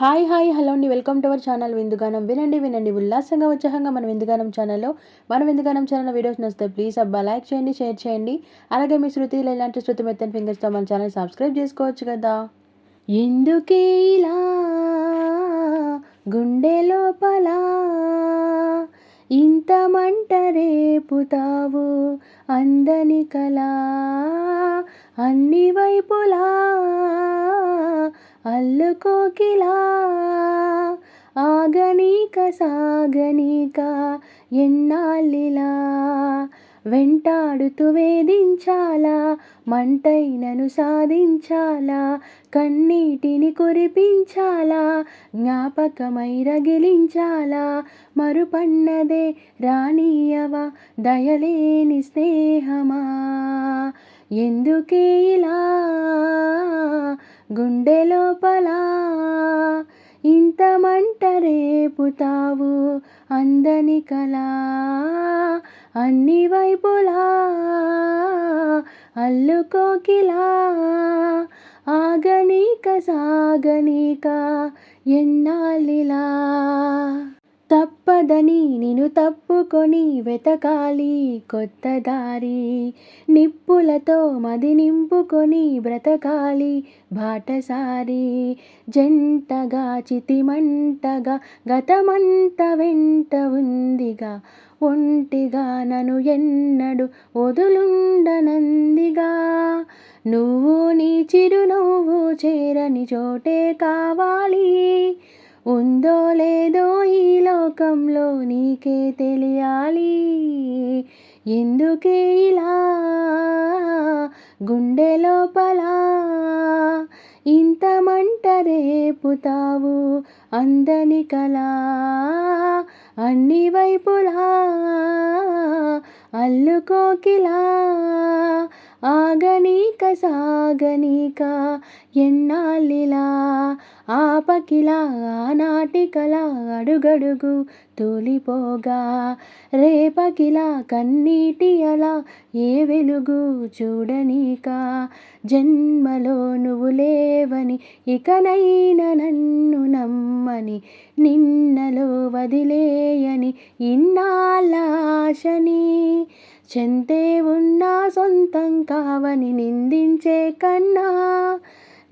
Hi hi hello అండి. Welcome to our channel Vindugaanam. వినండి వినండి. ఉల్లాసంగా ఉత్సాహంగా మన విందుగానం ఛానల్లో మన విందుగానం ఛానల్ వీడియోస్ నచ్చితే ప్లీజ్ అబ్బా లైక్ చేయండి షేర్ చేయండి. అలాగే మీ శృతిలో ఇలాంటి శృతి మెత్తని ఫింగర్స్తో మన ఛానల్ సబ్స్క్రైబ్ చేసుకోవచ్చు కదా. ఎందుకే ఇలా గుండె లోపల ఇంత మంట రేపుతావు? అందని కలా అన్ని వైపులా అల్లుకోకిలా ఆగనీక సాగనీక ఎన్నాళ్ళిలా వెంటాడుతూ వేధించాలా మంటైనను సాధించాలా కన్నీటిని కురిపించాలా జ్ఞాపకమై రగిలించాలా మరుపన్నదే రానియవా దయలేని స్నేహమా? ఎందుకే ఇలా గుండె లోపల ఇంత మంట రేపుతావు అందని కలా. అన్ని వైపులా అల్లుకోకిలా ఆగనీక సాగనీక ఎన్నాళ్ళిలా? తప్పదని నిన్ను తప్పుకొని వెతకాలి కొత్త దారి. నిప్పులతో మది నింపుకొని బ్రతకాలి బాటసారి. జంటగా చితిమంటగా గతమంత వెంట ఉందిగా. ఒంటిగా నను ఎన్నడు వదులుండనందిగా. నువ్వు నీ చిరునవ్వు చేరని చోటే కావాలి. ఉందో లేదో ఈ లోకంలో నీకే తెలియాలి. ఎందుకే ఇలా? గుండె లోపల ఇంత మంట రేపుతావు అందని కలా. అన్ని వైపులా అల్లుకోకిలా ఆగనీక సాగనీక ఎన్నాళ్ళిలా ఆపకిలా ఆనాటికలా అడుగడుగు తూలిపోగా రేపకిలా కన్నీటి అలా ఏ వెలుగు చూడనీక జన్మలో నువ్వు లేవని ఇకనైనా నన్ను నమ్మని నిన్నలో వదిలేయని ఇన్నాళ్ళ ఆశని చెంతే ఉన్నా సొంతం కావని నిందించే కన్నా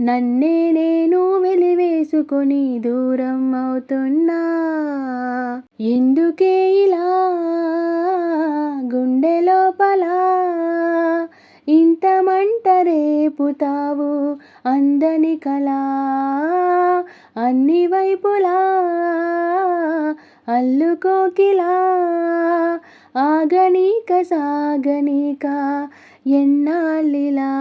నన్నే నేను వెలివేసుకొని దూరం అవుతున్నా. ఎందుకే ఇలా? గుండె లోపల ఇంత మంట రేపుతావు అందని కలా? అన్ని వైపులా అల్లుకోకిలా ஆகணிக சாகணிகா என்னாலிலா